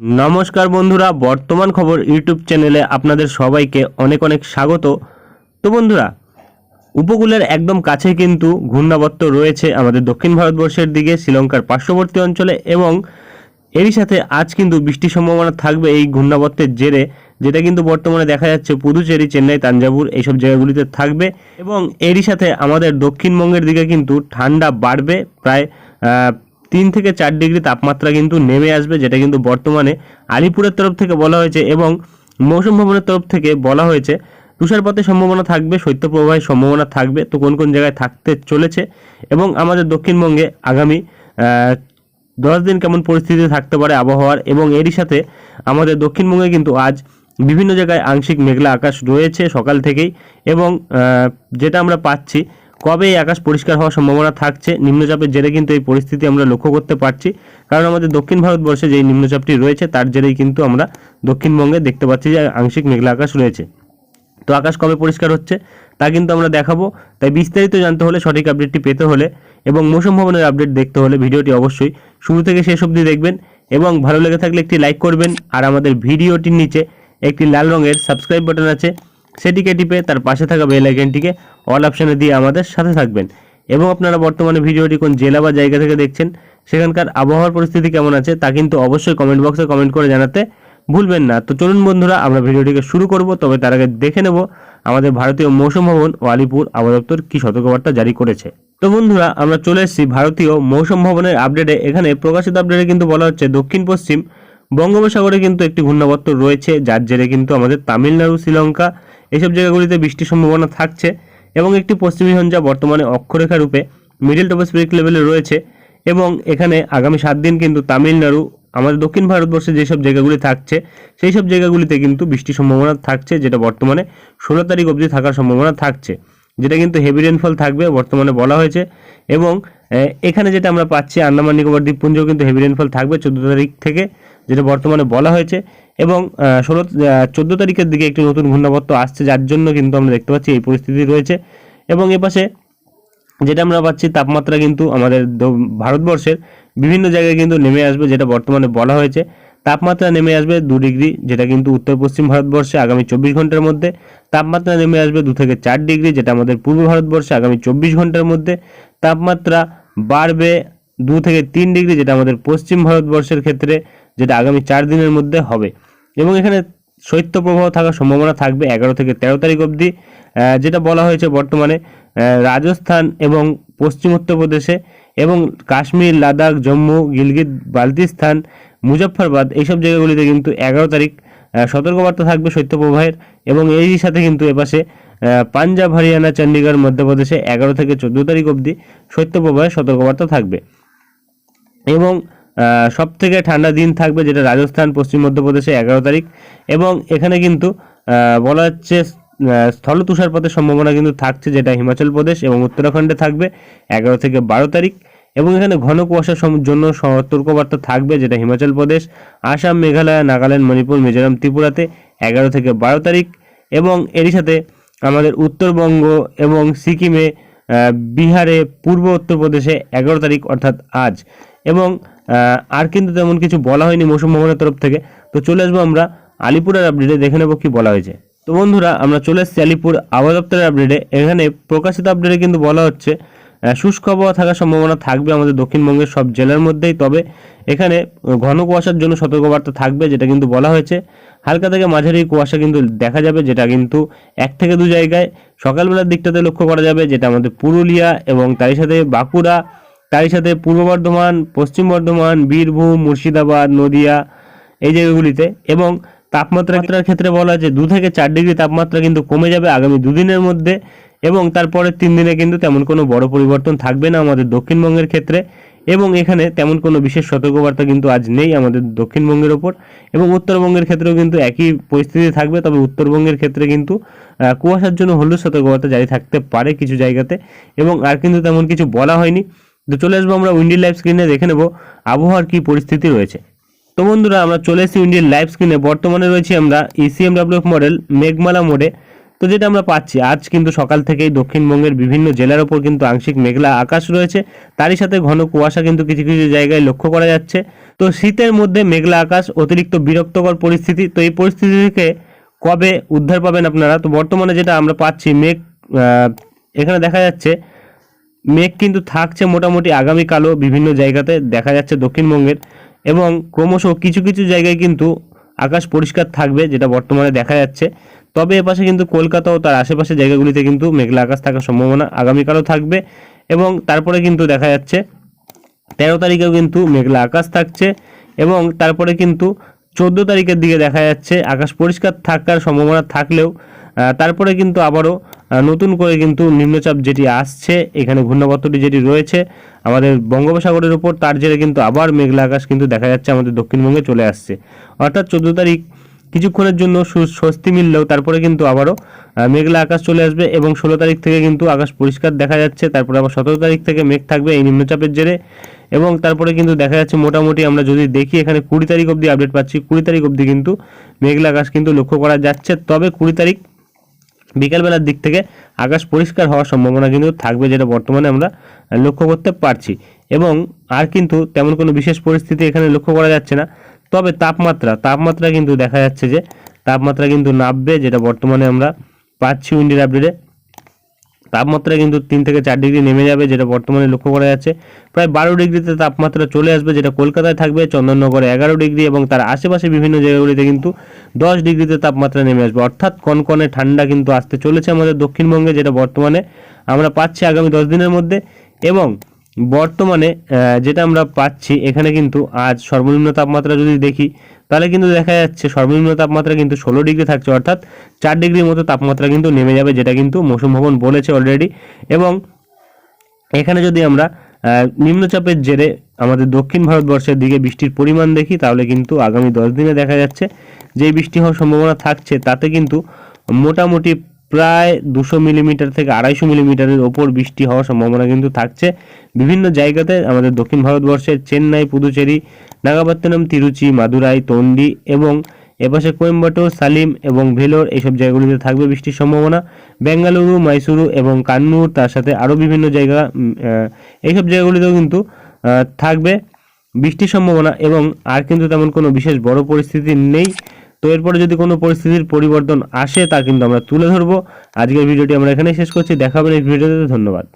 নমস্কার বন্ধুরা, বর্তমান খবর ইউটিউব চ্যানেলে আপনাদের সবাইকে অনেক অনেক স্বাগত। তো বন্ধুরা, উপকূলের একদম কাছে কিন্তু ঘূর্ণাবর্ত রয়েছে আমাদের দক্ষিণ ভারতবর্ষের দিকে, শ্রীলঙ্কার পার্শ্ববর্তী অঞ্চলে এবং এরই সাথে আজ কিন্তু বৃষ্টির সম্ভাবনা থাকবে এই ঘূর্ণাবর্তের জেরে, যেটা কিন্তু বর্তমানে দেখা যাচ্ছে পুদুচেরি, চেন্নাই তাঞ্জাবুর এইসব জায়গাগুলিতে থাকবে এবং এরই সাথে আমাদের দক্ষিণবঙ্গের দিকে কিন্তু ঠান্ডা বাড়বে, প্রায় তিন থেকে চার ডিগ্রি তাপমাত্রা কিন্তু নেমে আসবে, যেটা কিন্তু বর্তমানে আলিপুরের তরফ থেকে বলা হয়েছে এবং মৌসুম ভবনের তরফ থেকে বলা হয়েছে। তুষারপাতের সম্ভাবনা থাকবে, শৈত্যপ্রবাহের সম্ভাবনা থাকবে, তো কোন কোন জায়গায় থাকতে চলেছে এবং আমাদের দক্ষিণবঙ্গে আগামী দশ দিন কেমন পরিস্থিতি থাকতে পারে আবহাওয়ার এবং এরই সাথে আমাদের দক্ষিণবঙ্গে কিন্তু আজ বিভিন্ন জায়গায় আংশিক মেঘলা আকাশ রয়েছে সকাল থেকেই এবং যেটা আমরা পাচ্ছি কবে এই আকাশ পরিষ্কার হওয়ার সম্ভাবনা থাকছে? নিম্নচাপের জেরে কিন্তু এই পরিস্থিতি আমরা লক্ষ্য করতে পারছি। কারণ আমাদের দক্ষিণ ভারতবর্ষে যেই নিম্নচাপটি রয়েছে, তার জেরেই কিন্তু আমরা দক্ষিণবঙ্গে দেখতে পাচ্ছি যে আংশিক মেঘলা আকাশ রয়েছে। তো আকাশ কবে পরিষ্কার হচ্ছে, তা কিন্তু আমরা দেখাবো। তাই বিস্তারিত জানতে হলে সঠিক আপডেটটি পেতে হলে এবং মৌসুম ভবনের আপডেট দেখতে হলে ভিডিওটি অবশ্যই শুরু থেকে শেষ অবধি দেখবেন এবং ভালো লেগে থাকলে একটি লাইক করবেন। আর আমাদের ভিডিওটির নিচে একটি লাল রঙের সাবস্ক্রাইব বাটন আছে, সেটিকে টিপে তার পাশে থাকা বেল আইকনটিকে অল অপশানে দিয়ে আমাদের সাথে থাকবেন। এবং আপনারা বর্তমানে ভিডিওটি কোন জেলা বা জায়গা থেকে দেখছেন, সেখানকার আবহাওয়ার পরিস্থিতি কেমন আছে তা কিন্তু অবশ্যই কমেন্ট বক্সে কমেন্ট করে জানাতে ভুলবেন না। তো চলুন বন্ধুরা, আমরা ভিডিওটিকে শুরু করব। তবে তার আগে দেখে নেব আমাদের ভারতীয় মৌসুম ভবন ও আলিপুর আবহাওয়া দপ্তর কি সতর্কবার্তা জারি করেছে। তো বন্ধুরা, আমরা চলে এসেছি ভারতীয় মৌসুম ভবনের আপডেটে এখানে প্রকাশিত আপডেটে কিন্তু বলা হচ্ছে, দক্ষিণ পশ্চিম বঙ্গোপসাগরে কিন্তু একটি ঘূর্ণাবর্ত রয়েছে, যার জেরে কিন্তু আমাদের তামিলনাড়ু, শ্রীলঙ্কা, এসব জায়গাগুলিতে বৃষ্টির সম্ভাবনা থাকছে। এবং একটি পশ্চিমী যা বর্তমানে অক্ষরেখা রূপে মিডিল টপোস্পিরিক লেভেলে রয়েছে এবং এখানে আগামী সাত দিন কিন্তু তামিলনাড়ু, আমাদের দক্ষিণ ভারতবর্ষে যেসব জায়গাগুলি থাকছে সেই সব জায়গাগুলিতে কিন্তু বৃষ্টির সম্ভাবনা থাকছে, যেটা বর্তমানে ষোলো তারিখ অবধি থাকার সম্ভাবনা থাকছে। যেটা কিন্তু হেভি রেনফল থাকবে বর্তমানে বলা হয়েছে। এবং এখানে যেটা আমরা পাচ্ছি, আন্দামান নিকোবর দ্বীপপুঞ্জেও কিন্তু হেভি রেনফল থাকবে চোদ্দ তারিখ থেকে, যেটা বর্তমানে বলা হয়েছে। এবং ষোলো চোদ্দ তারিখের দিকে একটি নতুন ঘূর্ণাবর্ত আসছে, যার জন্য কিন্তু আমরা দেখতে পাচ্ছি এই পরিস্থিতি রয়েছে। এবং এপাশে যেটা আমরা পাচ্ছি, তাপমাত্রা কিন্তু আমাদের ভারতবর্ষের বিভিন্ন জায়গায় কিন্তু নেমে আসবে, যেটা বর্তমানে বলা হয়েছে। তাপমাত্রা নেমে আসবে দু ডিগ্রি, যেটা কিন্তু উত্তর পশ্চিম ভারতবর্ষে আগামী চব্বিশ ঘণ্টার মধ্যে। তাপমাত্রা নেমে আসবে দু থেকে চার ডিগ্রি, যেটা আমাদের পূর্ব ভারতবর্ষে আগামী চব্বিশ ঘণ্টার মধ্যে। তাপমাত্রা বাড়বে দু থেকে তিন ডিগ্রি, যেটা আমাদের পশ্চিম ভারতবর্ষের ক্ষেত্রে, যেটা আগামী চার দিনের মধ্যে হবে। এবং এখানে শৈত্যপ্রবাহ থাকার সম্ভাবনা থাকবে এগারো থেকে তেরো তারিখ অবধি। যেটা বলা হয়েছে বর্তমানে রাজস্থান এবং পশ্চিম উত্তরপ্রদেশে এবং কাশ্মীর, লাদাখ, জম্মু, গিলগিত বালতিস্তান মুজফ্ফরবাদ, এইসব জায়গাগুলিতে কিন্তু এগারো তারিখ সতর্কবার্তা থাকবে শৈত্যপ্রবাহের এবং এই সাথে কিন্তু এপাশে পাঞ্জাব, হরিয়ানা, চণ্ডীগড়, মধ্যপ্রদেশে এগারো থেকে চোদ্দ তারিখ অবধি শৈত্যপ্রবাহের সতর্কবার্তা থাকবে। এবং সব থেকে ঠান্ডা দিন থাকবে যেটা রাজস্থান, পশ্চিম মধ্যপ্রদেশে এগারো তারিখ এবং এখানে কিন্তু বলা হচ্ছে স্থল তুষারপাতের সম্ভাবনা কিন্তু থাকছে যেটা হিমাচল প্রদেশ এবং উত্তরাখণ্ডে থাকবে এগারো থেকে বারো তারিখ। এবং এখানে ঘন কুয়াশার জন্য সতর্কবার্তা থাকবে যেটা হিমাচল প্রদেশ, আসাম, মেঘালয়, নাগাল্যান্ড, মণিপুর, মিজোরাম, ত্রিপুরাতে এগারো থেকে বারো তারিখ এবং এরই সাথে আমাদের উত্তরবঙ্গ এবং সিকিমে বিহারে, পূর্ব উত্তরপ্রদেশে এগারো তারিখ অর্থাৎ আজ। এবং আর কিন্তু তেমন কিছু বলা হয়নি মৌসুম ভবনের তরফ থেকে। তো চলে আসব আমরা আলিপুরের আপডেটে, দেখে নেব কি বলা হয়েছে। তো বন্ধুরা, আমরা চলে এসেছি আলিপুর আবহাওয়া দপ্তরের আপডেটে। এখানে প্রকাশিত আপডেটে কিন্তু বলা হচ্ছে শুষ্ক আবহাওয়া থাকার সম্ভাবনা থাকবে আমাদের দক্ষিণবঙ্গের সব জেলার মধ্যেই। তবে এখানে ঘন কুয়াশার জন্য সতর্কবার্তা থাকবে, যেটা কিন্তু বলা হয়েছে। হালকা থেকে মাঝারি কুয়াশা কিন্তু দেখা যাবে, যেটা কিন্তু এক থেকে দু জায়গায় সকালবেলার দিকটাতে লক্ষ্য করা যাবে, যেটা আমাদের পুরুলিয়া এবং তারই সাথে বাঁকুড়া, তারই সাথে পূর্ব বর্ধমান, পশ্চিম বর্ধমান, বীরভূম, মুর্শিদাবাদ, নদিয়া, এই জায়গাগুলিতে। এবং তাপমাত্রার ক্ষেত্রে বলা আছে দু থেকে চার ডিগ্রি তাপমাত্রা কিন্তু কমে যাবে আগামী দুদিনের মধ্যে। এবং তারপরের তিন দিনে কিন্তু তেমন কোনো বড় পরিবর্তন থাকবে না আমাদের দক্ষিণবঙ্গের ক্ষেত্রে। এবং এখানে তেমন কোনো বিশেষ সতর্কবার্তা কিন্তু আজ নেই আমাদের দক্ষিণবঙ্গের ওপর। এবং উত্তরবঙ্গের ক্ষেত্রেও কিন্তু একই পরিস্থিতি থাকবে, তবে উত্তরবঙ্গের ক্ষেত্রে কিন্তু কুয়াশার জন্য হলুদ সতর্কবার্তা জারি থাকতে পারে কিছু জায়গাতে। এবং আর কিন্তু তেমন কিছু বলা হয়নি। তো চলে আসব আমরা উইন্ডি লাইভ স্ক্রিনে দেখে নেব আবহাওয়ার কি পরিস্থিতি রয়েছে। তো বন্ধুরা, আমরা চলে এসেছি ইন্ডিয়ান লাইভ স্ক্রিনে। বর্তমানে রয়েছি আমরা E ইসিএমডাব্লিউ মডেল মেঘমালা মোডে। তো যেটা আমরা পাচ্ছি, আজ কিন্তু সকাল থেকেই দক্ষিণবঙ্গের বিভিন্ন জেলার ওপর কিন্তু আংশিক মেঘলা আকাশ রয়েছে। তারই সাথে ঘন কুয়াশা কিন্তু কিছু কিছু জায়গায় লক্ষ্য করা যাচ্ছে। তো শীতের মধ্যে মেঘলা আকাশ, অতিরিক্ত বিরক্তকর পরিস্থিতি, তো এই পরিস্থিতি থেকে কবে উদ্ধার পাবেন আপনারা? তো বর্তমানে যেটা আমরা পাচ্ছি, মেঘ এখানে দেখা যাচ্ছে, মেঘ কিন্তু থাকছে মোটামুটি আগামীকালও বিভিন্ন জায়গাতে দেখা যাচ্ছে দক্ষিণবঙ্গের। এবং ক্রমশ কিছু কিছু জায়গায় কিন্তু আকাশ পরিষ্কার থাকবে, যেটা বর্তমানে দেখা যাচ্ছে। তবে এপাশে কিন্তু কলকাতা ও তার আশেপাশে জায়গাগুলিতে কিন্তু মেঘলা আকাশ থাকার সম্ভাবনা আগামীকালও থাকবে এবং তারপরে কিন্তু দেখা যাচ্ছে তেরো তারিখেও কিন্তু মেঘলা আকাশ থাকছে এবং তারপরে কিন্তু চোদ্দ তারিখের দিকে দেখা যাচ্ছে আকাশ পরিষ্কার থাকার সম্ভাবনা থাকলেও তারপরে কিন্তু আবারও নতুন করে কিন্তু নিম্নচাপ যেটি আসছে, এখানে ঘূর্ণাবর্তটি যেটি রয়েছে, আমাদের বঙ্গোপসাগরের উপর, তার জেরে কিন্তু আবার মেঘলা আকাশ কিন্তু দেখা যাচ্ছে, আমাদের দক্ষিণবঙ্গে চলে আসছে। অর্থাৎ চোদ্দ তারিখ কিছুক্ষণের জন্য স্বস্তি মিললেও, তারপরে কিন্তু আবারও মেঘলা আকাশ চলে আসবে এবং ষোলো তারিখ থেকে কিন্তু আকাশ পরিষ্কার দেখা যাচ্ছে, তারপরে আবার সতেরো তারিখ থেকে মেঘ থাকবে এই নিম্নচাপের জেরে এবং তারপরে কিন্তু দেখা যাচ্ছে মোটামুটি আমরা যদি দেখি, এখানে কুড়ি তারিখ অবধি আপডেট পাচ্ছি, কুড়ি তারিখ অবধি কিন্তু মেঘলা আকাশ কিন্তু লক্ষ্য করা যাচ্ছে। তবে কুড়ি তারিখ বিকালবেলার দিক থেকে আকাশ পরিষ্কার হওয়ার সম্ভাবনা কিন্তু থাকবে যেটা বর্তমানে আমরা লক্ষ্য করতে পারছি। এবং আর কিন্তু তেমন কোনো বিশেষ পরিস্থিতি এখানে লক্ষ্য করা যাচ্ছে না। তবে তাপমাত্রা তাপমাত্রা কিন্তু দেখা যাচ্ছে যে, তাপমাত্রা কিন্তু নামবে যেটা বর্তমানে আমরা পাচ্ছি উইন্ডির আপডেটে। তাপমাত্রা কিন্তু তিন থেকে চার ডিগ্রি নেমে যাবে, যেটা বর্তমানে লক্ষ্য করা যাচ্ছে। প্রায় বারো ডিগ্রিতে তাপমাত্রা চলে আসবে, যেটা কলকাতায় থাকবে, চন্দননগরে এগারো ডিগ্রি এবং তার আশেপাশে বিভিন্ন জায়গাগুলিতে কিন্তু দশ ডিগ্রিতে তাপমাত্রা নেমে আসবে। অর্থাৎ কনকনে ঠান্ডা কিন্তু আসতে চলেছে আমাদের দক্ষিণবঙ্গে, যেটা বর্তমানে আমরা পাচ্ছি আগামী দশ দিনের মধ্যে। এবং বর্তমানে যেটা আমরা পাচ্ছি, এখানে কিন্তু আজ সর্বনিম্ন তাপমাত্রা যদি দেখি তাহলে কিন্তু দেখা যাচ্ছে সর্বনিম্ন তাপমাত্রা কিন্তু ষোলো ডিগ্রি থাকছে, অর্থাৎ চার ডিগ্রির মতো তাপমাত্রা কিন্তু নেমে যাবে, যেটা কিন্তু মৌসুম ভবন বলেছে অলরেডি এবং এখানে যদি আমরা নিম্নচাপের জেরে আমাদের দক্ষিণ ভারতবর্ষের দিকে বৃষ্টির পরিমাণ দেখি, তাহলে কিন্তু আগামী দশ দিনে দেখা যাচ্ছে যে বৃষ্টি হওয়ার সম্ভাবনা থাকছে, তাতে কিন্তু মোটামুটি প্রায় দুশো মিলিমিটার থেকে আড়াইশো মিলিমিটারের ওপর বৃষ্টি হওয়ার সম্ভাবনা কিন্তু থাকছে। বিভিন্ন জায়গাতে আমাদের দক্ষিণ ভারতবর্ষের চেন্নাই, পুদুচেরি, নাগাপত্তনম, তিরুচি, মাদুরাই, তন্ডি এবং এপাশে কোয়েম্বাটোর, সালিম এবং ভেলোর এইসব জায়গাগুলিতে থাকবে বৃষ্টির সম্ভাবনা। বেঙ্গালুরু, মাইসুরু এবং কান্নুর তার সাথে আরও বিভিন্ন জায়গা এইসব জায়গাগুলিতেও কিন্তু থাকবে বৃষ্টির সম্ভাবনা এবং আর কিন্তু তেমন কোনো বিশেষ বড় পরিস্থিতি নেই। তো এরপরে যদি কোনো পরিস্থিতির পরিবর্তন আসে তা কিন্তু আমরা তুলে ধরবো। আজকের ভিডিওটি আমরা এখানেই শেষ করছি। দেখাবেন এই ভিডিওতে। ধন্যবাদ।